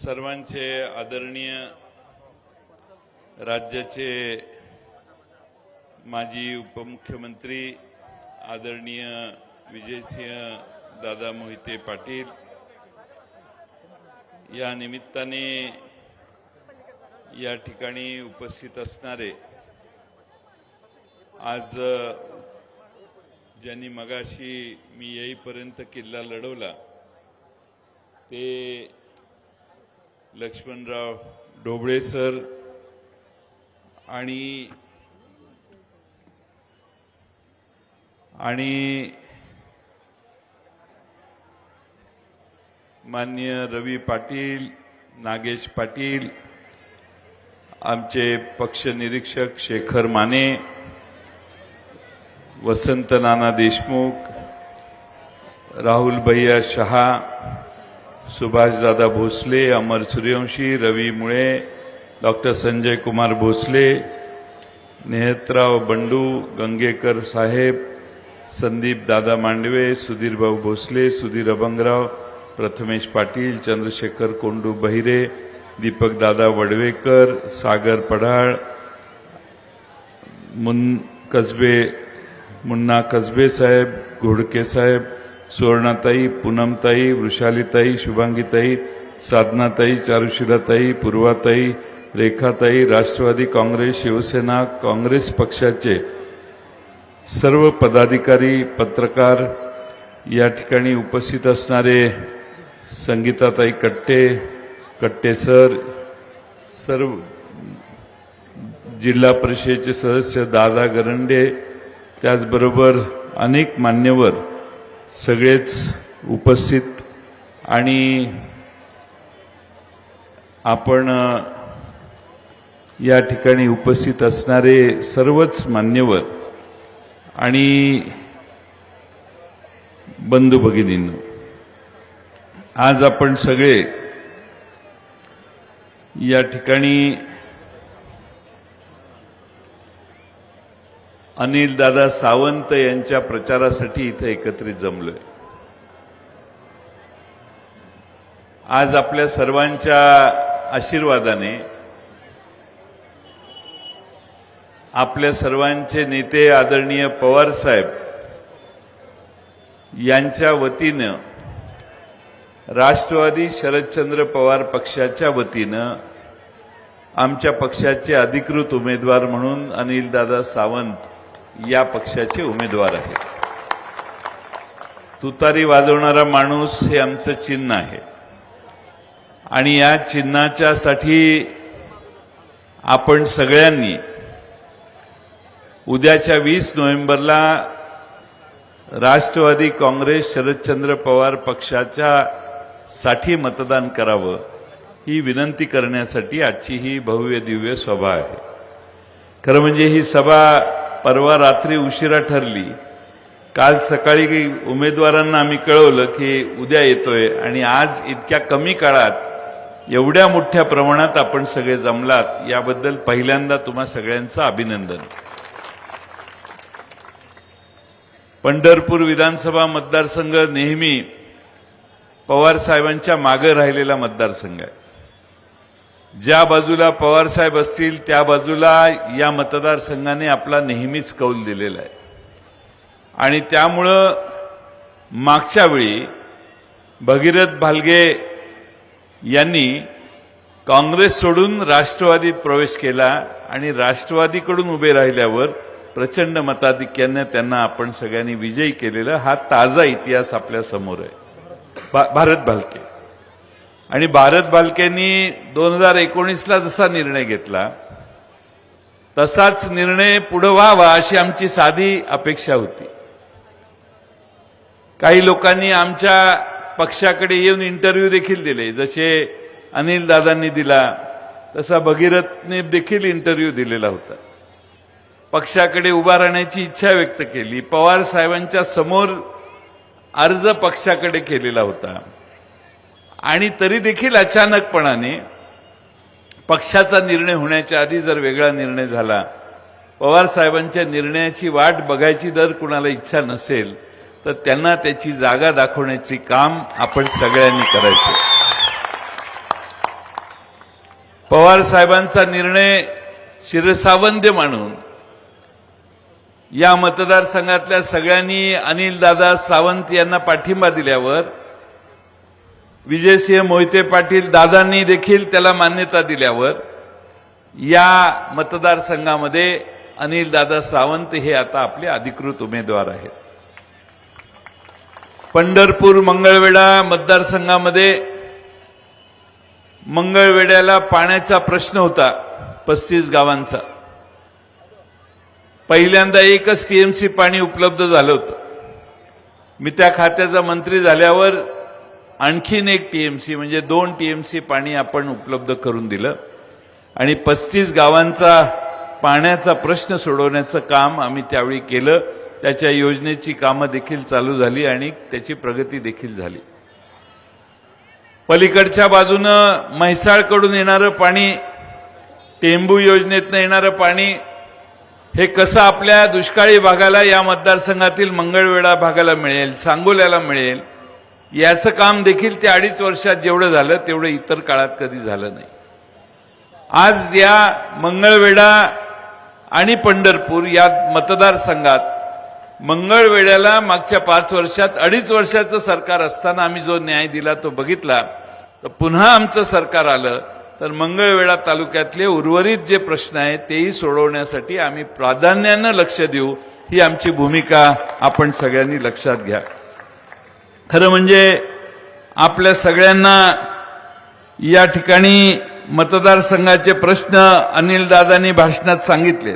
सर्वांचे आदरणीय राज्याचे माजी उपमुख्यमंत्री आदरणीय विजयसिंह दादा मोहिते पाटील या निमित्ताने या ठिकाणी उपस्थित असणारे आज ज्यांनी मगाशी मी येईपर्यंत किल्ला लढवला ते लक्ष्मणराव डोबळे सर आणि आणि मान्य रवी पाटील नागेश पाटील आमचे पक्ष निरीक्षक शेखर माने वसंत नाना देशमुख राहुल भैया शहा सुभाषदादा भोसले अमर सूर्यवंशी रवी मुळे डॉक्टर संजय कुमार भोसले नेहतराव बंडू गंगेकर साहेब संदीप दादा मांडवे सुधीरभाऊ भोसले सुधीर अभंगराव प्रथमेश पाटील चंद्रशेखर कोंडू बहिरे दीपक दादा वडवेकर सागर पढाळ मुन कसबे मुन्ना कसबे साहेब घोडके साहेब सुवर्णाताई पूनमताई वृषालीताई शुभांगीताई साधनाताई चारुशिलाताई पूर्वाताई रेखाताई राष्ट्रवादी काँग्रेस शिवसेना काँग्रेस पक्षाचे सर्व पदाधिकारी पत्रकार या ठिकाणी उपस्थित असणारे संगीताताई कट्टे कट्टे सर सर्व जिल्हा परिषदेचे सदस्य दादा गरंडे त्याचबरोबर अनेक मान्यवर सगळेच उपस्थित आणि आपण या ठिकाणी उपस्थित असणारे सर्वच मान्यवर आणि बंधू भगिनींनो आज आपण सगळे या ठिकाणी अनिल दादा सावंत यांच्या प्रचारासाठी इथं एकत्रित जमलोय. आज आपल्या सर्वांच्या आशीर्वादाने आपल्या सर्वांचे नेते आदरणीय पवार साहेब यांच्या वतीनं राष्ट्रवादी शरदचंद्र पवार पक्षाच्या वतीनं आमच्या पक्षाचे अधिकृत उमेदवार म्हणून अनिलदादा सावंत या पक्षाचे उमेदवार आहेत. तुतारी वाजवणारा माणूस हे आमचं चिन्ह आहे. आणि या चिन्हाच्या साठी आपण सगळ्यांनी उद्याच्या वीस नोव्हेंबरला राष्ट्रवादी काँग्रेस शरदचंद्र पवार पक्षाच्या साठी मतदान करावं ही विनंती करण्यासाठी आजची ही भव्य दिव्य सभा आहे. खरं म्हणजे ही सभा परवा रात्री उशिरा ठरली. काल सकाळी उमेदवारांना आम्ही कळवलं की उद्या येतोय आणि आज इतक्या कमी काळात एवढ्या मोठ्या प्रमाणात आपण सगळे जमलात याबद्दल पहिल्यांदा तुम्हा सगळ्यांचं अभिनंदन. पंढरपूर विधानसभा मतदारसंघ नेहमी पवार साहेबांच्या मागे राहिलेला मतदारसंघ आहे. ज्या बाजूला पवार साहेब असतील त्या बाजूला या मतदारसंघाने आपला नेहमीच कौल दिलेला आहे. आणि त्यामुळं मागच्या वेळी भगीरथ भालगे यांनी काँग्रेस सोडून राष्ट्रवादीत प्रवेश केला आणि राष्ट्रवादीकडून उभे राहिल्यावर प्रचंड मताधिक्याने त्यांना आपण सगळ्यांनी विजयी केलेला हा ताजा इतिहास आपल्यासमोर आहे. भा- भारत भालके. आणि भारत बालक्यांनी दोन हजार एकोणीसला जसा निर्णय घेतला तसाच निर्णय पुढे व्हावा अशी आमची साधी अपेक्षा होती. काही लोकांनी आमच्या पक्षाकडे येऊन इंटरव्ह्यू देखील दिले. जसे अनिल दादांनी दिला तसा भगीरथने देखील इंटरव्ह्यू दिलेला होता. पक्षाकडे उभा राहण्याची इच्छा व्यक्त केली. पवार साहेबांच्या समोर अर्ज पक्षाकडे केलेला होता. आणि तरी देखील अचानकपणाने पक्षाचा निर्णय होण्याच्या आधी जर वेगळा निर्णय झाला पवार साहेबांच्या निर्णयाची वाट बघायची जर कुणाला इच्छा नसेल तर त्यांना त्याची जागा दाखवण्याचे काम आपण सगळ्यांनी करायचं. पवार साहेबांचा निर्णय शिरसावंद्य मानून या मतदारसंघातल्या सगळ्यांनी अनिलदादा सावंत यांना पाठिंबा दिल्यावर विजयसिंह मोहिते पाटील दादांनी देखील त्याला मान्यता दिल्यावर या मतदारसंघामध्ये अनिलदादा सावंत हे आता आपले अधिकृत उमेदवार आहेत. पंढरपूर मंगळवेढा मतदारसंघामध्ये मंगळवेड्याला पाण्याचा प्रश्न होता पस्तीस गावांचा. पहिल्यांदा एकच टीएमसी पाणी उपलब्ध झालं होतं. मी त्या खात्याचा मंत्री झाल्यावर आणखीन एक टीएमसी म्हणजे दोन टीएमसी पाणी आपण उपलब्ध करून दिलं. आणि पस्तीस गावांचा पाण्याचा प्रश्न सोडवण्याचं काम आम्ही त्यावेळी केलं. त्याच्या योजनेची कामं देखील चालू झाली आणि त्याची प्रगती देखील झाली. पलीकडच्या बाजूनं म्हैसाळकडून येणारं पाणी टेंबू योजनेतनं येणारं पाणी हे कसं आपल्या दुष्काळी भागाला या मतदारसंघातील मंगळवेढा भागाला मिळेल सांगोल्याला मिळेल याचं काम देखील त्या अडीच वर्षात जेवढं झालं तेवढं इतर काळात कधी झालं नाही. आज या मंगळवेढा आणि पंढरपूर या मतदारसंघात मंगळवेढ्याला मागच्या पाच वर्षात अडीच वर्षाचं सरकार असताना आम्ही जो न्याय दिला तो बघितला तर पुन्हा आमचं सरकार आलं तर मंगळवेढा तालुक्यातले उर्वरित जे प्रश्न आहेत तेही सोडवण्यासाठी आम्ही प्राधान्यानं लक्ष देऊ ही आमची भूमिका. आपण सगळ्यांनी लक्षात घ्या. खरं म्हणजे आपल्या सगळ्यांना या ठिकाणी मतदारसंघाचे प्रश्न अनिलदादांनी भाषणात सांगितले.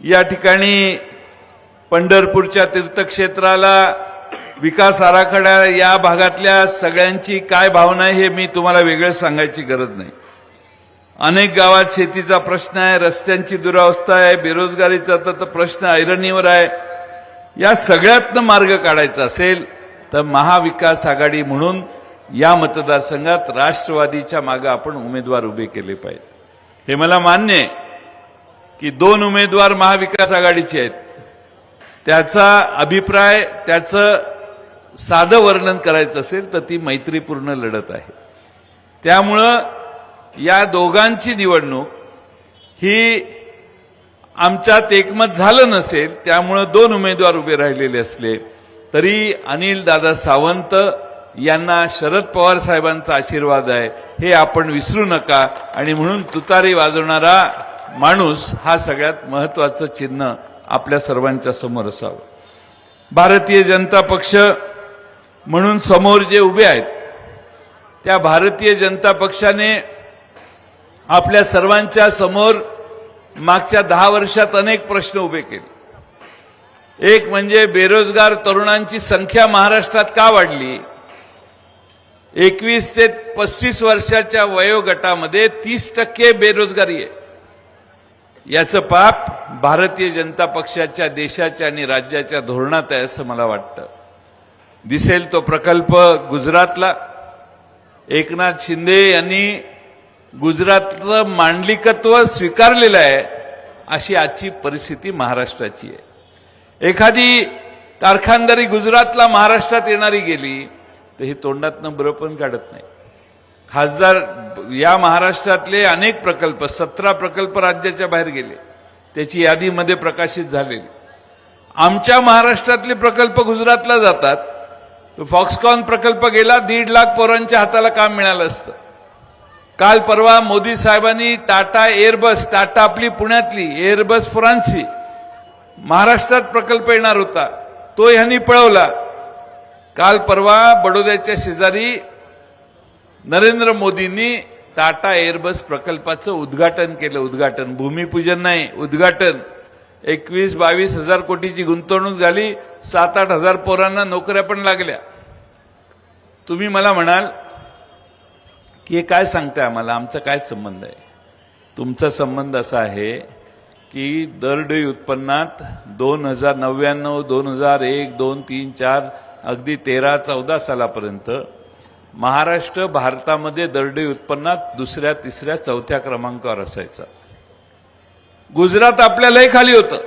या ठिकाणी पंढरपूरच्या तीर्थक्षेत्राला विकास आराखडा या भागातल्या सगळ्यांची काय भावना आहे हे मी तुम्हाला वेगळं सांगायची गरज नाही. अनेक गावात शेतीचा प्रश्न आहे रस्त्यांची दुरावस्था आहे बेरोजगारीचा तर प्रश्न ऐरणीवर आहे. या सगळ्यातनं मार्ग काढायचा असेल तर महाविकास आघाडी म्हणून या मतदारसंघात राष्ट्रवादीच्या मागे आपण उमेदवार उभे केले पाहिजे. हे मला मान्य आहे की दोन उमेदवार महाविकास आघाडीचे आहेत. त्याचा अभिप्राय त्याचं साधं वर्णन करायचं असेल तर ती मैत्रीपूर्ण लढत आहे. त्यामुळं या दोघांची निवडणूक ही आमच्यात एकमत झालं नसेल त्यामुळं दोन उमेदवार उभे राहिलेले असले तरी अनिल दादा सावंत यांना शरद पवार साहेबांचा आशीर्वाद आहे. हे आपण विसरू नका. आणि म्हणून तुतारी वाजवणारा माणूस हा सगळ्यात महत्वाचं चिन्ह आपल्या सर्वांच्या समोर असावं. भारतीय जनता पक्ष म्हणून समोर जे उभे आहेत त्या भारतीय जनता पक्षाने आपल्या सर्वांच्या समोर मागच्या दहा वर्षात अनेक प्रश्न उभे केले. एक म्हणजे बेरोजगार तरुणांची संख्या महाराष्ट्रात का वाढली? एकवीस ते पस्तीस वर्षाच्या वयोगटामध्ये तीस टक्के बेरोजगारी आहे. याचं पाप भारतीय जनता पक्षाच्या देशाच्या आणि राज्याच्या धोरणात आहे असं मला वाटतं. दिसेल तो प्रकल्प गुजरातला. एकनाथ शिंदे यांनी गुजरातचं मांडलिकत्व स्वीकारलेलं आहे अशी आजची परिस्थिती महाराष्ट्राची आहे. एखादी कारखानदारी गुजरातला महाराष्ट्रात येणारी गेली तर ही तोंडातनं बरं पण काढत नाही. खासदार या महाराष्ट्रातले अनेक प्रकल्प सतरा प्रकल्प राज्याच्या बाहेर गेले. त्याची यादीमध्ये प्रकाशित झालेली. आमच्या महाराष्ट्रातले प्रकल्प गुजरातला जातात. तो फॉक्सकॉन प्रकल्प गेला दीड लाख पोरांच्या हाताला काम मिळालं असतं. काल परवा मोदी साहेबांनी टाटा एअरबस टाटा आपली पुण्यातली एअरबस फ्रान्सी महाराष्ट्रात प्रकल्प येणार होता. तो ह्यांनी पळवला. काल परवा बडोद्याच्या शेजारी नरेंद्र मोदींनी टाटा एअरबस प्रकल्पाचं उद्घाटन केलं. उद्घाटन भूमिपूजन नाही उद्घाटन. एकवीस बावीस हजार कोटीची गुंतवणूक झाली. सात आठ हजार पोरांना नोकऱ्या पण लागल्या. तुम्ही मला म्हणाल की हे काय सांगताय आम्हाला? आमचा काय संबंध आहे? तुमचा संबंध असा आहे की दरडोई उत्पन्नात दोन हजार नव्याण्णव दोन हजार एक दोन तीन चार अगदी तेरा चौदा सालापर्यंत महाराष्ट्र भारतामध्ये दरडोई उत्पन्नात दुसऱ्या तिसऱ्या चौथ्या क्रमांकावर असायचा. गुजरात आपल्या खाली होतं.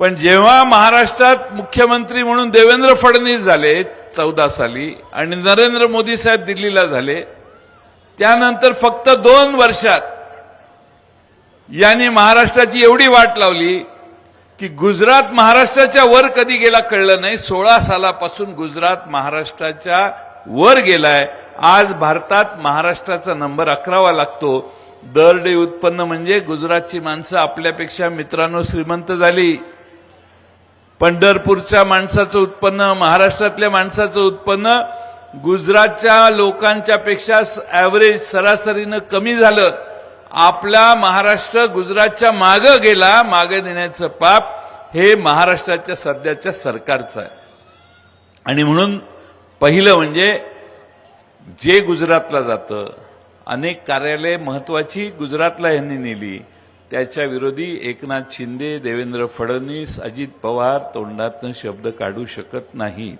पण जेव्हा महाराष्ट्रात मुख्यमंत्री म्हणून देवेंद्र फडणवीस झाले चौदा साली आणि नरेंद्र मोदी साहेब दिल्लीला झाले त्यानंतर फक्त दोन वर्षात यांनी महाराष्ट्राची एवढी वाट लावली की गुजरात महाराष्ट्राच्या वर कधी गेला कळलं नाही. सोळा सालापासून गुजरात महाराष्ट्राच्या वर गेलाय. आज भारतात महाराष्ट्राचा नंबर अकरावा लागतो. दर डे उत्पन्न म्हणजे गुजरातची माणसं आपल्यापेक्षा मित्रांनो श्रीमंत झाली. पंढरपूरच्या माणसाचं उत्पन्न महाराष्ट्रातल्या माणसाचं उत्पन्न गुजरातच्या लोकांच्या पेक्षा ॲव्हरेज सरासरीनं कमी झालं. आपला महाराष्ट्र गुजरातच्या मागं गेला मागे देण्याचं पाप हे महाराष्ट्राच्या सध्याच्या सरकारचं आहे. आणि म्हणून पहिलं म्हणजे जे गुजरातला जातं अनेक कार्यालय महत्वाची गुजरातला यांनी नेली. त्याच्या विरोधी एकनाथ शिंदे देवेंद्र फडणवीस अजित पवार तोंडातनं शब्द काढू शकत नाहीत.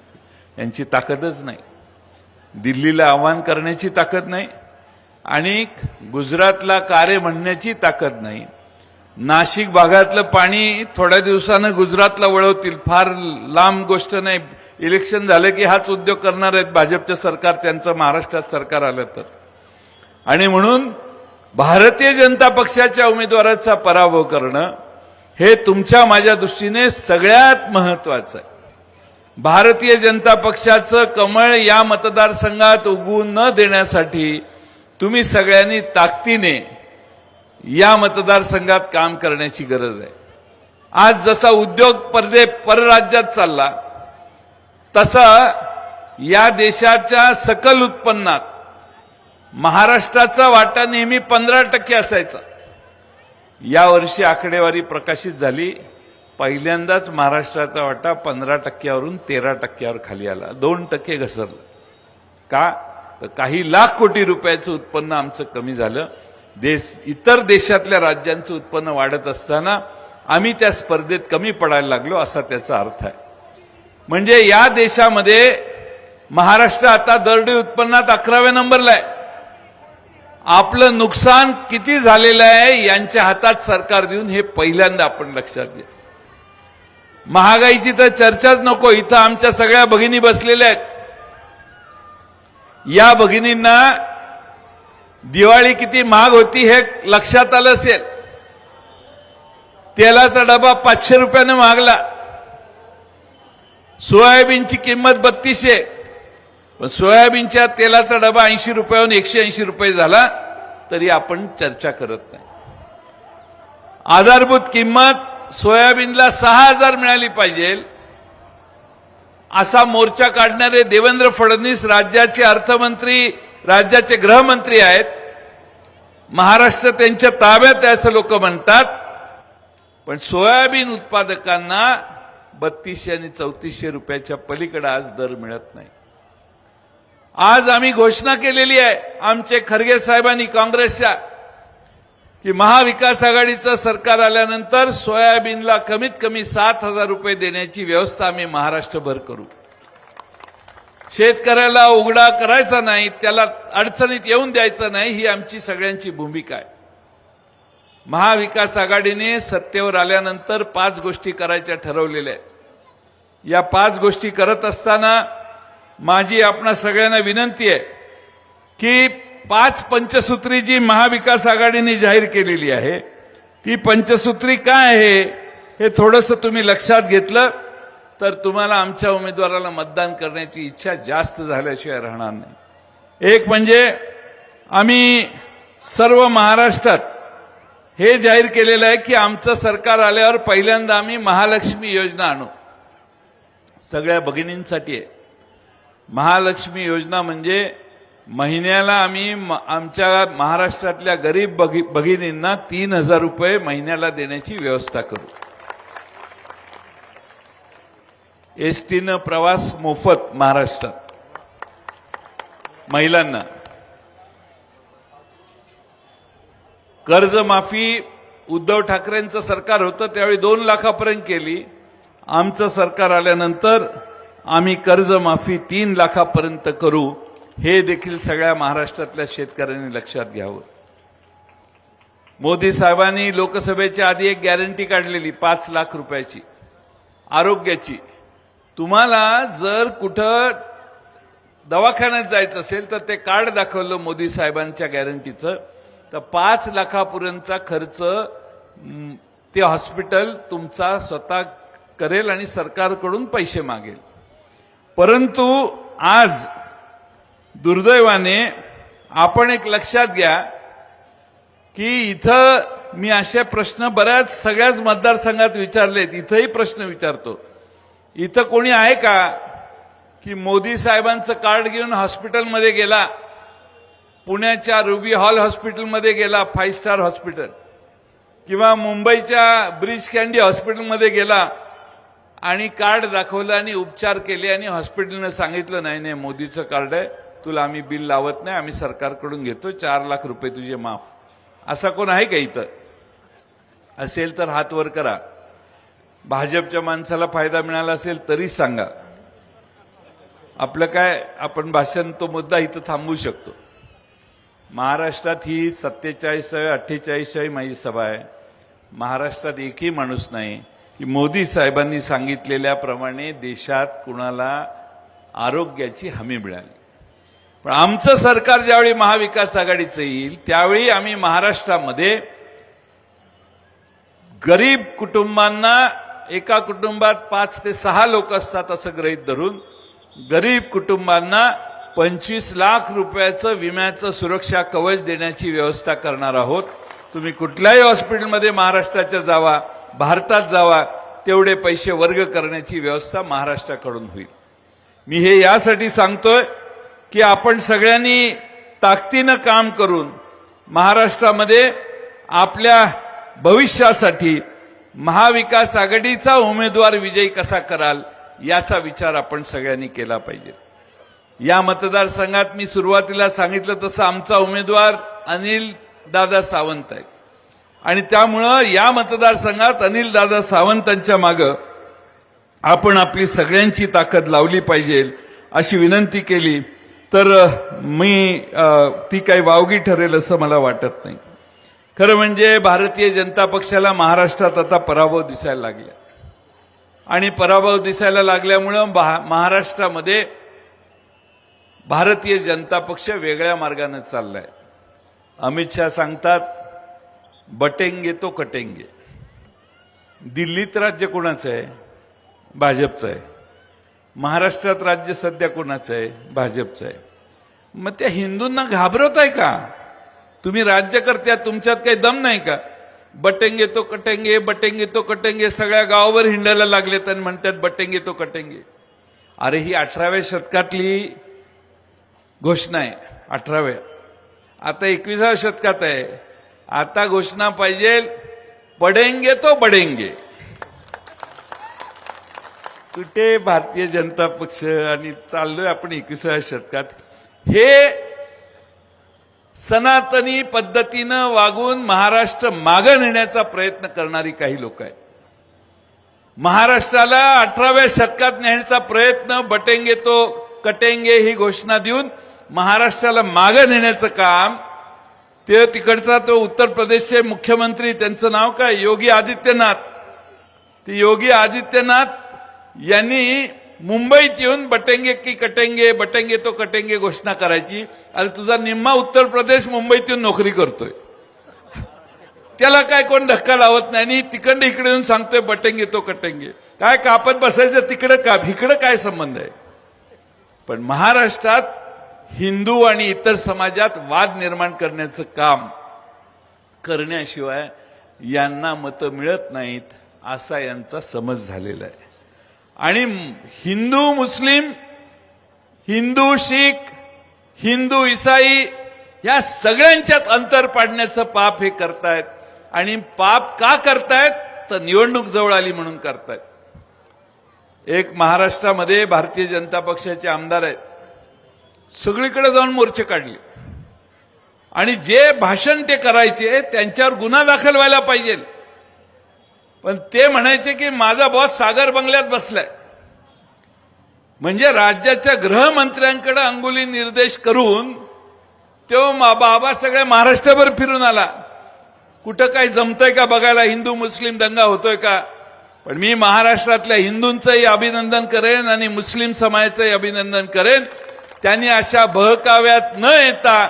यांची ताकदच नाही. दिल्लीला आव्हान करण्याची ताकद नाही. आणि गुजरातला कारे म्हणण्याची ताकद नाही. नाशिक भागातलं पाणी थोड्या दिवसानं गुजरातला वळवतील. फार लांब गोष्ट नाही. इलेक्शन झालं की हाच उद्योग करणार आहेत भाजपचं सरकार त्यांचं महाराष्ट्रात सरकार आलं तर. आणि म्हणून भारतीय जनता पक्षाच्या उमेदवाराचा पराभव करणं हे तुमच्या माझ्या दृष्टीने सगळ्यात महत्वाचं आहे. भारतीय जनता पक्षाचं कमळ या मतदारसंघात उगवू न देण्यासाठी तुम्ही सगळ्यांनी ताकदीने या मतदारसंघात काम करण्याची गरज आहे. आज जसा उद्योग परदे परराज्यात चालला तसा या देशाच्या सकल उत्पन्नात महाराष्ट्राचा वाटा नेहमी पंधरा टक्के असायचा. यावर्षी आकडेवारी प्रकाशित झाली पहिल्यांदाच महाराष्ट्राचा वाटा पंधरा टक्क्यावरून तेरा टक्क्यावर खाली आला. दोन टक्के घसरलं. का? तर काही लाख कोटी रुपयाचं उत्पन्न आमचं कमी झालं. देश इतर देशातल्या राज्यांचं उत्पन्न वाढत असताना आम्ही त्या स्पर्धेत कमी पडायला लागलो असा त्याचा अर्थ आहे. म्हणजे या देशामध्ये महाराष्ट्र आता दरडी उत्पन्नात अकराव्या नंबरला आहे. आपलं नुकसान किती झालेलं आहे यांच्या हातात सरकार देऊन हे पहिल्यांदा आपण लक्षात घ्या. महागाईची तर चर्चाच नको इथं आमच्या सगळ्या भगिनी बसलेल्या आहेत. या भगिनींना दिवाळी किती महाग होती हे लक्षात आलं असेल. तेलाचा डबा पाचशे रुपयाने मागला सोयाबीनची किंमत बत्तीसशे. पण सोयाबीनच्या तेलाचा डबा ऐंशी रुपयाहून एकशे ऐंशी रुपये झाला तरी आपण चर्चा करत नाही. आधारभूत किंमत सोयाबीनला सहा हजार मिळाली पाहिजे. असा मोर्चा काढणारे देवेंद्र फडणवीस राज्याचे अर्थमंत्री राज्याचे गृहमंत्री आहेत. महाराष्ट्र त्यांच्या ताब्यात आहे असं लोक म्हणतात. पण सोयाबीन उत्पादकांना बत्तीसशे आणि चौतीसशे रुपयाच्या पलीकडे आज दर मिळत नाही. आज आम्ही घोषणा केलेली आहे आमचे खरगे साहेबांनी काँग्रेसच्या की महाविकास आघाडीचं सरकार आल्यानंतर सोयाबीनला कमीत कमी सात हजार रुपये देण्याची व्यवस्था आम्ही महाराष्ट्रभर करू. शेतकऱ्याला उघडा करायचा नाही त्याला अडचणीत येऊन द्यायचं नाही ही आमची सगळ्यांची भूमिका आहे. महाविकास आघाडीने सत्तेवर आल्यानंतर पाच गोष्टी करायच्या ठरवलेल्या आहेत. या पाच गोष्टी करत असताना माझी आपणा सगळ्यांना विनंती आहे की पाच पंचसूत्री जी महाविकास आघाडीने जाहीर केलेली आहे ती पंचसूत्री काय आहे हे थोडंसं तुम्ही लक्षात घेतलं तर तुम्हाला आमच्या उमेदवाराला मतदान करण्याची इच्छा जास्त झाल्याशिवाय राहणार नाही. एक म्हणजे आम्ही सर्व महाराष्ट्रात हे जाहीर केलेलं आहे की आमचं सरकार आल्यावर पहिल्यांदा आम्ही महालक्ष्मी योजना आणू. सगळ्या भगिनींसाठी आहे. महालक्ष्मी योजना म्हणजे महिन्याला आम्ही आमच्या महाराष्ट्रातल्या गरीब भगी भगिनींना तीन हजार रुपये महिन्याला देण्याची व्यवस्था करू. एस टीनं प्रवास मोफत महाराष्ट्रात. महिलांना. कर्जमाफी उद्धव ठाकरेंचं सरकार होतं त्यावेळी दोन लाखापर्यंत केली. आमचं सरकार आल्यानंतर आम्ही कर्जमाफी तीन लाखापर्यंत करू. हे देखील सगळ्या महाराष्ट्रातल्या शेतकऱ्यांनी लक्षात घ्यावं. मोदी साहेबांनी लोकसभेच्या आधी एक गॅरंटी काढलेली पाच लाख रुपयाची. आरोग्याची. तुम्हाला जर कुठं दवाखान्यात जायचं असेल तर ते कार्ड दाखवलं मोदी साहेबांच्या गॅरंटीचं तर पाच लाखापर्यंतचा खर्च ते हॉस्पिटल तुमचा स्वतः करेल आणि सरकारकडून पैसे मागेल. परंतु आज दुर्दैवाने आपण एक लक्षात घ्या की इथं मी असे प्रश्न बऱ्याच सगळ्याच मतदारसंघात विचारलेत इथंही प्रश्न विचारतो. इथं कोणी आहे का की मोदी साहेबांचं कार्ड घेऊन हॉस्पिटलमध्ये गेला? पुण्याच्या रुबी हॉल हॉस्पिटलमध्ये गेला फाईव्ह स्टार हॉस्पिटल. किंवा मुंबईच्या ब्रिज कॅन्डी हॉस्पिटलमध्ये गेला आणि कार्ड दाखवलं आणि उपचार केले आणि हॉस्पिटलनं सांगितलं नाही नाही मोदीचं कार्ड आहे. तुला आम्ही बिल लावत नाही आम्ही सरकारकडून घेतो चार लाख रुपये तुझे माफ. असा कोण आहे का इथं? असेल तर हात वर करा. भाजपच्या माणसाला फायदा मिळाला असेल तरी सांगा. आपलं काय आपण भाषण तो मुद्दा इथं थांबवू शकतो. महाराष्ट्रात ही सत्तेचाळीसावी अठ्ठेचाळीसावी माझी सभा आहे. महाराष्ट्रात एकही माणूस नाही की मोदी साहेबांनी सांगितलेल्याप्रमाणे देशात कुणाला आरोग्याची हमी मिळाली. पण आमचं सरकार ज्यावेळी महाविकास आघाडीचं येईल त्यावेळी आम्ही महाराष्ट्रामध्ये गरीब कुटुंबांना एका कुटुंबात पाच ते सहा लोक असतात असं गृहीत धरून गरीब कुटुंबांना पंचवीस लाख रुपयाचं विम्याचं सुरक्षा कवच देण्याची व्यवस्था करणार आहोत. तुम्ही कुठल्याही हॉस्पिटलमध्ये महाराष्ट्राच्या जावा भारतात जावा तेवढे पैसे वर्ग करण्याची व्यवस्था महाराष्ट्राकडून होईल. मी हे यासाठी सांगतोय की आपण सगळ्यांनी ताकदीनं काम करून महाराष्ट्रामध्ये आपल्या भविष्यासाठी महाविकास आघाडीचा उमेदवार विजयी कसा कराल याचा विचार आपण सगळ्यांनी केला पाहिजे. या मतदारसंघात मी सुरुवातीला सांगितलं तसं आमचा उमेदवार अनिल दादा सावंत आहे. आणि त्यामुळं या मतदारसंघात अनिल दादा सावंतांच्या मागं आपण आपली सगळ्यांची ताकद लावली पाहिजे अशी विनंती केली. तर मी ती काही वावगी ठरेल असं मला वाटत नाही. खरं म्हणजे भारतीय जनता पक्षाला महाराष्ट्रात आता पराभव दिसायला लागला. आणि पराभव दिसायला लागल्यामुळं भा- महाराष्ट्रामध्ये भारतीय जनता पक्ष वेगळ्या मार्गाने चाललाय. अमित शहा सांगतात बटेंगे तो कटेंगे. दिल्लीत राज्य कोणाचं आहे? भाजपचं आहे. महाराष्ट्रात राज्य सध्या कोणाचं आहे? भाजपचं आहे. मग त्या हिंदूंना घाबरत आहे का? तुम्ही राज्यकर्त्या तुमच्यात काही दम नाही का? बटेंगे तो कटेंगे बटेंगे तो कटेंगे सगळ्या गावावर हिंडायला लागलेत आणि म्हणतात बटेंगे तो कटेंगे. अरे ही अठराव्या शतकातली घोषणा आहे अठराव्या. आता एकविसाव्या शतकात आहे. आता घोषणा पाहिजे पडेंगे तो बडेंगे. कुठे भारतीय जनता पक्ष आणि चाललोय आपण एकविसाव्या शतकात हे सनातनी पद्धतीनं वागून महाराष्ट्र मागं नेण्याचा प्रयत्न करणारी काही लोक आहेत. महाराष्ट्राला अठराव्या शतकात नेण्याचा प्रयत्न बटेंगे तो कटेंगे ही घोषणा देऊन महाराष्ट्राला मागं नेण्याचं काम ते तिकडचा तो उत्तर प्रदेशचे मुख्यमंत्री त्यांचं नाव काय? योगी आदित्यनाथ. ते योगी आदित्यनाथ यांनी मुंबईत येऊन बटेंगे की कटेंगे बटेंगे तो कटेंगे घोषणा करायची. आणि तुझा निम्मा उत्तर प्रदेश मुंबईत येऊन नोकरी करतोय. त्याला काय कोण धक्का लावत नाही. आणि तिकडे इकडे येऊन सांगतोय बटेंगे तो कटेंगे. काय कापत बसायचं तिकडे का? इकडे काय संबंध आहे? पण महाराष्ट्रात हिंदू आणि इतर समाजात वाद निर्माण करण्याचं काम करण्याशिवाय यांना मतं मिळत नाहीत असा यांचा समज झालेला आहे. आणि हिंदू मुस्लिम हिंदू शीख हिंदू इसाई या सगळ्यांच्यात अंतर पाडण्याचं पाप हे करतायत. आणि पाप का करतायत? तर निवडणूक जवळ आली म्हणून करतायत. एक महाराष्ट्रामध्ये भारतीय जनता पक्षाचे आमदार आहेत. सगळीकडे जाऊन मोर्चे काढले. आणि जे भाषण ते करायचे त्यांच्यावर गुन्हा दाखल व्हायला पाहिजे. पण ते म्हणायचे की माझा बॉस सागर बंगल्यात बसलाय. म्हणजे राज्याच्या गृहमंत्र्यांकडे अंगुली निर्देश करून तो बाबा सगळ्या महाराष्ट्रभर फिरून आला. कुठं काय जमतंय का बघायला? हिंदू मुस्लिम दंगा होतोय का? पण मी महाराष्ट्रातल्या हिंदूंचंही अभिनंदन करेन आणि मुस्लिम समाजाचंही अभिनंदन करेन. त्यांनी अशा बहकाव्यात न येता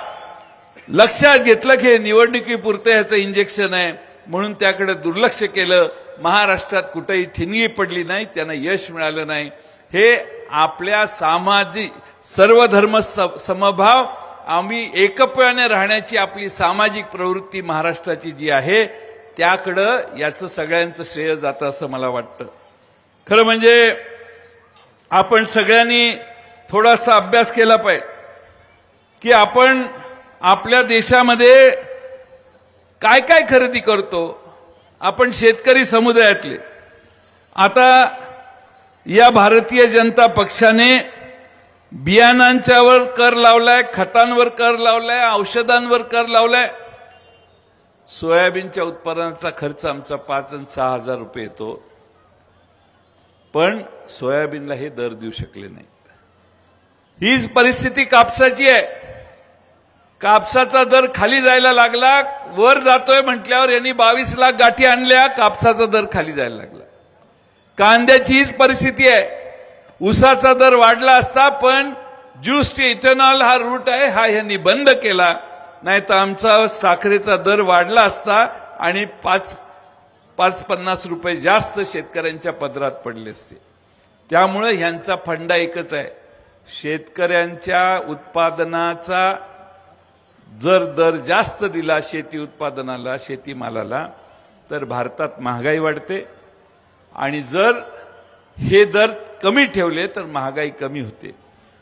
लक्षात घेतलं की हे निवडणुकीपुरतं ह्याचं इंजेक्शन आहे. म्हणून त्याकडे दुर्लक्ष केलं. महाराष्ट्रात कुठेही ठिणगी पडली नाही त्यांना यश मिळालं नाही. हे आपल्या सामाजिक सर्व धर्म समभाव आम्ही एकप्याने राहण्याची आपली सामाजिक प्रवृत्ती महाराष्ट्राची जी आहे त्याकडं याचं सगळ्यांचं श्रेय जातं असं मला वाटतं. खरं म्हणजे आपण सगळ्यांनी थोडासा अभ्यास केला पाहिजे की आपण आपल्या देशामध्ये काय काय खरेदी करतो आपण शेतकरी समुदायातले. आता या भारतीय जनता पक्षाने बियाणांच्यावर कर लावलाय खतांवर कर लावलाय औषधांवर कर लावलाय. सोयाबीनच्या उत्पादनाचा खर्च आमचा पाच आणि सहा हजार रुपये येतो. पण सोयाबीनला हे दर देऊ शकले नाहीत. हीच परिस्थिती कापसाची आहे. कापसाचा दर खाली जायला लागला वर जातोय म्हटल्यावर यांनी बावीस लाख गाठी आणल्या कापसाचा दर खाली जायला लागला. कांद्याची हीच परिस्थिती आहे. ऊसाचा दर वाढला असता पण ज्यूस इथेनॉल हा रूट आहे हा यांनी बंद केला. नाही तर आमचा साखरेचा दर वाढला असता आणि पाच पाच पन्नास रुपये जास्त शेतकऱ्यांच्या पदरात पडले असते. त्यामुळे ह्यांचा फंडा एकच आहे. शेतकऱ्यांच्या उत्पादनाचा जर दर जास्त दिला शेती उत्पादनाला शेतीमालाला तर भारतात महागाई वाढते. आणि जर हे दर कमी ठेवले तर महागाई कमी होते.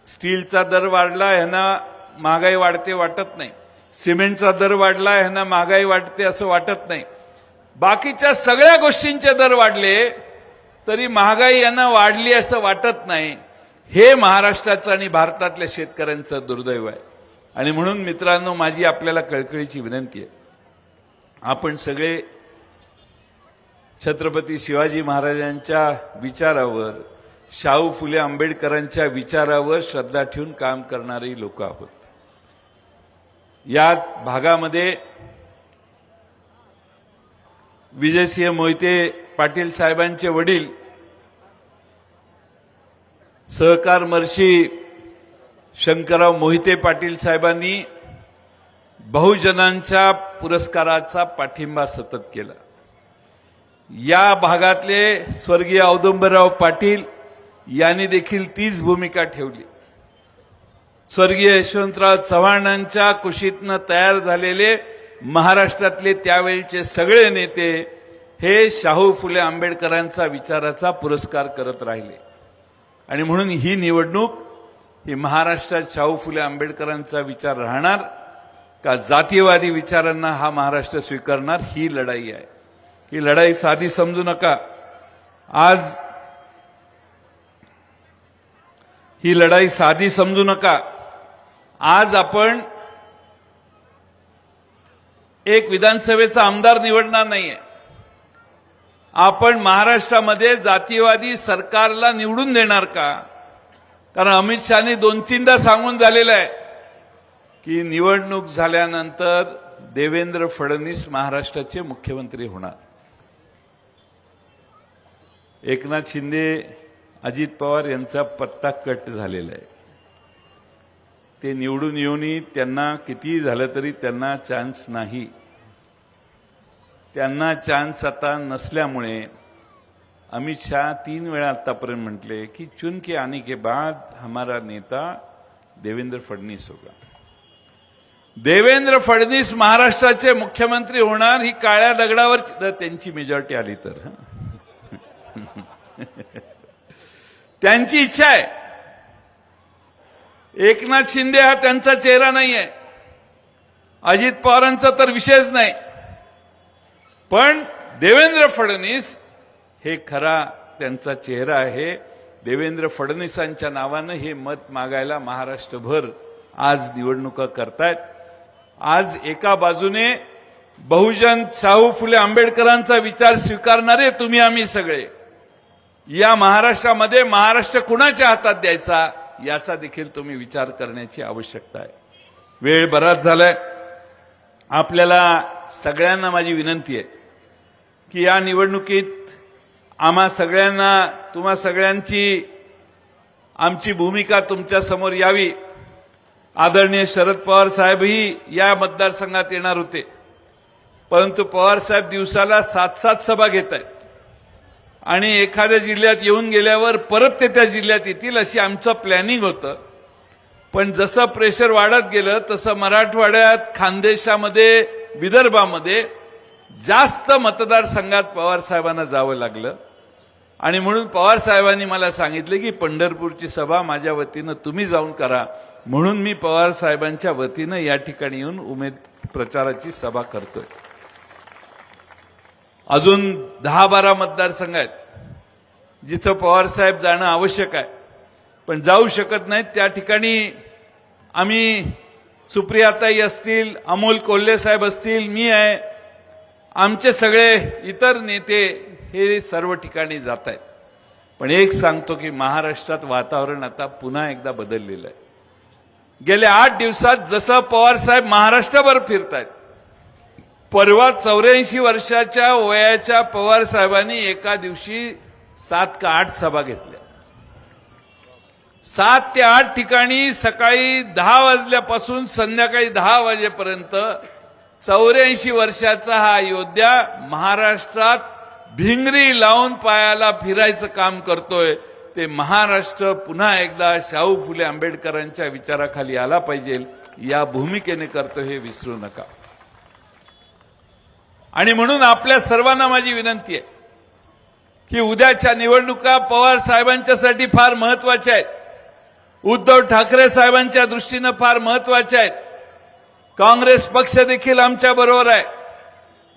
स्टीलचा दर वाढला ह्यांना महागाई वाढते वाटत नाही. सिमेंटचा दर वाढला ह्यांना महागाई वाढते असं वाटत नाही. बाकीच्या सगळ्या गोष्टींचे दर वाढले तरी महागाई यांना वाढली असं वाटत नाही. हे महाराष्ट्राचं आणि भारतातल्या शेतकऱ्यांचं दुर्दैव आहे. आणि म्हणून मित्रांनो माझी आपल्याला कळकळीची विनंती आहे. आपण सगळे छत्रपती शिवाजी महाराजांच्या विचारावर शाहू फुले आंबेडकरांच्या विचारावर श्रद्धा ठेवून काम करणारी लोक आहोत. या भागामध्ये विजयसिंह मोहिते पाटील साहेबांचे वडील सहकार मर्शी शंकरराव मोहिते पाटील साहेबांनी बहुजनांच्या पुरस्काराचा पाठिंबा सतत केला. या भागातले स्वर्गीय औदुंबरराव पाटील यांनी देखील तीच भूमिका ठेवली. स्वर्गीय यशवंतराव चव्हाणांच्या कुशीतनं तयार झालेले महाराष्ट्रातले त्यावेळचे सगळे नेते हे शाहू फुले आंबेडकरांचा विचाराचा पुरस्कार करत राहिले. आणि म्हणून ही निवडणूक की महाराष्ट्रात शाहू फुले आंबेडकरांचा विचार राहणार का जातीयवादी विचारांना हा महाराष्ट्र स्वीकारणार? ही लढाई आहे. ही लढाई साधी समजू नका. आज ही लढाई साधी समजू नका. आज आपण एक विधानसभेचा आमदार निवडणार नाहीये. आपण महाराष्ट्रामध्ये जातीयवादी सरकारला निवडून देणार का? कारण अमित शहानी दोन तीनदा सांगून झालेलं आहे की निवडणूक झाल्यानंतर देवेंद्र फडणवीस महाराष्ट्राचे मुख्यमंत्री होणार. एकनाथ शिंदे अजित पवार यांचा पत्ता कट झालेला आहे. ते निवडून येऊनही त्यांना कितीही झालं तरी त्यांना चान्स नाही. त्यांना चान्स आता नसल्यामुळे अमित शाह तीन वेळा आतापर्यंत म्हटले की चुन के आने के बाद हमारा नेता देवेंद्र फडणवीस होगा. देवेंद्र फडणवीस महाराष्ट्राचे मुख्यमंत्री होणार ही काळ्या दगडावर त्यांची मेजॉरिटी आली तर त्यांची इच्छा आहे. एकनाथ शिंदे हा त्यांचा चेहरा नाही आहे अजित पवारांचा तर विषयच नाही. पण देवेंद्र फडणवीस हे खरा त्यांचा चेहरा आहे. देवेंद्र फडणवीसांच्या नावानं हे मत मागायला महाराष्ट्रभर आज निवडणुका करतायत. आज एका बाजूने बहुजन शाहू फुले आंबेडकरांचा विचार स्वीकारणारे तुम्ही आम्ही सगळे. या महाराष्ट्रामध्ये महाराष्ट्र कुणाच्या हातात द्यायचा याचा देखील तुम्ही विचार करण्याची आवश्यकता आहे. वेळ बराच झालाय. आपल्याला सगळ्यांना माझी विनंती आहे की या निवडणुकीत आम्हा सगळ्यांना तुम्हा सगळ्यांची आमची भूमिका तुमच्यासमोर यावी. आदरणीय शरद पवार साहेबही या मतदारसंघात येणार होते. परंतु पवार साहेब दिवसाला सात सात सभा घेत आहेत. आणि एखाद्या जिल्ह्यात येऊन गेल्यावर परत ते त्या जिल्ह्यात येतील अशी आमचं प्लॅनिंग होतं. पण जसं प्रेशर वाढत गेलं तसं मराठवाड्यात खानदेशामध्ये विदर्भामध्ये जास्त मतदारसंघात पवार साहेबांना जावं लागलं. आणि म्हणून पवार साहेबांनी मला सांगितले की पंढरपूरची सभा माझ्या वतीनं तुम्ही जाऊन करा. म्हणून मी पवार साहेबांच्या वतीनं या ठिकाणी येऊन उमेद प्रचाराची सभा करतोय. अजून दहा बारा मतदारसंघ आहेत. जिथं पवार साहेब जाणं आवश्यक आहे. पण जाऊ शकत नाहीत. त्या ठिकाणी आम्ही सुप्रियाताई असतील अमोल कोल्हे साहेब असतील मी आहे. आमचे सगळे इतर नेते हे सर्व ठिकाणी जात आहेत पण एक सांगतो की महाराष्ट्रात वातावरण आता पुन्हा एकदा बदललेलं आहे. गेल्या आठ दिवसात जसं पवार साहेब महाराष्ट्रभर फिरतायत परवा चौऱ्याऐंशी वर्षाच्या वयाच्या पवार साहेबांनी एका दिवशी सात का आठ सभा घेतल्या. सात ते आठ ठिकाणी सकाळी दहा वाजल्यापासून संध्याकाळी दहा वाजेपर्यंत चौऱ्याऐंशी वर्षाचा हा योद्धा महाराष्ट्रात भिंगरी लावून पायाला फिरायचं काम करतोय ते महाराष्ट्र पुन्हा एकदा शाहू फुले आंबेडकरांच्या विचाराखाली आला पाहिजे. या भूमिकेने करतो हे विसरू नका. आणि म्हणून आपल्या सर्वांना माझी विनंती आहे की उद्याच्या निवडणुका पवार साहेबांच्यासाठी फार महत्त्वाच्या आहेत. उद्धव ठाकरे साहेबांच्या दृष्टीनं फार महत्त्वाच्या आहेत. काँग्रेस पक्ष देखील आमच्या बरोबर आहे.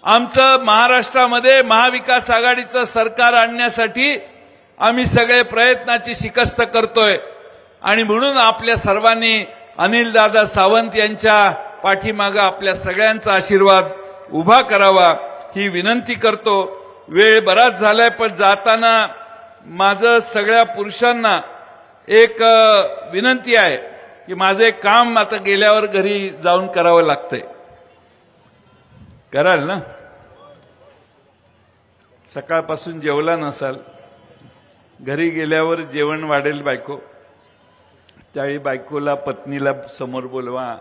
आमचं महाराष्ट्रामध्ये महाविकास आघाडीचं सरकार आणण्यासाठी आम्ही सगळे प्रयत्नाची शिकस्त करतोय. आणि म्हणून आपल्या सर्वांनी अनिलदादा सावंत यांच्या पाठीमागं आपल्या सगळ्यांचा आशीर्वाद उभा करावा ही विनंती करतो. वेळ बराच झालाय पण जाताना माझं सगळ्या पुरुषांना एक विनंती आहे की माझं एक काम आता गेल्यावर घरी जाऊन करावं लागतंय. कराल ना? सकाळपासून जेवला नसाल घरी गेल्यावर जेवण वाढेल बायको. त्यावेळी बायकोला पत्नीला समोर बोलवा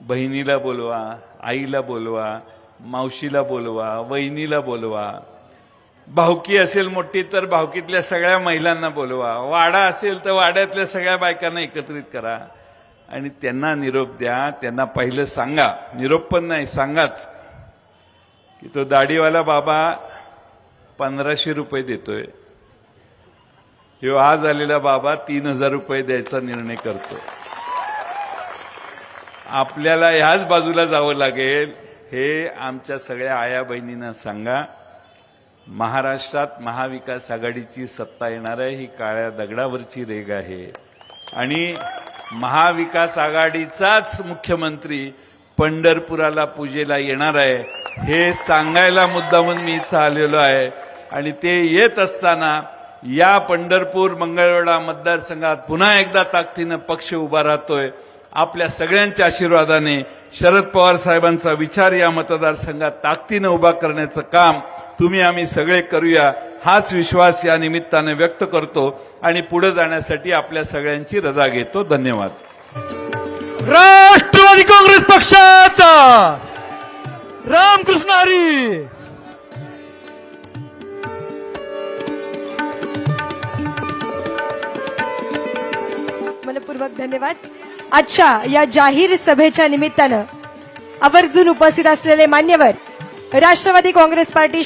बहिणीला बोलवा आईला बोलवा मावशीला बोलवा वहिनीला बोलवा. भावकी असेल मोठी तर भावकीतल्या सगळ्या महिलांना बोलवा. वाडा असेल तर वाड्यातल्या सगळ्या बायकांना एकत्रित करा. आणि त्यांना निरोप द्या. त्यांना पहिलं सांगा. निरोप पण नाही सांगाच. की तो दाढीवाला बाबा पंधराशे रुपये देतोय. ह्यो आज आलेला बाबा तीन हजार रुपये द्यायचा निर्णय करतो आपल्याला ह्याच बाजूला जावं लागेल. हे आमच्या सगळ्या आया बहिणींना सांगा. महाराष्ट्रात महाविकास आघाडीची सत्ता येणार आहे ही काळ्या दगडावरची रेग आहे. आणि महाविकास आघाडीचाच मुख्यमंत्री पंढरपुराला पूजेला येणार आहे. हे सांगायला मुद्दा म्हणून मी इथं आलेलो आहे. आणि ते येत असताना या पंढरपूर मंगळवेढा मतदारसंघात पुन्हा एकदा ताकदीनं पक्ष उभा राहतोय. आपल्या सगळ्यांच्या आशीर्वादाने शरद पवार साहेबांचा विचार या मतदारसंघात ताकदीनं उभा करण्याचं काम तुम्ही आम्ही सगळे करूया. हाच विश्वास या निमित्ताने व्यक्त करतो आणि पुढे जाण्यासाठी आपल्या सगळ्यांची रजा घेतो. धन्यवाद. राष्ट्रवादी काँग्रेस पक्षाचा! रामकृष्ण हरी! मनपूर्वक धन्यवाद. आजच्या या जाहीर सभेच्या निमित्तानं आवर्जून उपस्थित असलेले मान्यवर राष्ट्रवादी काँग्रेस पार्टी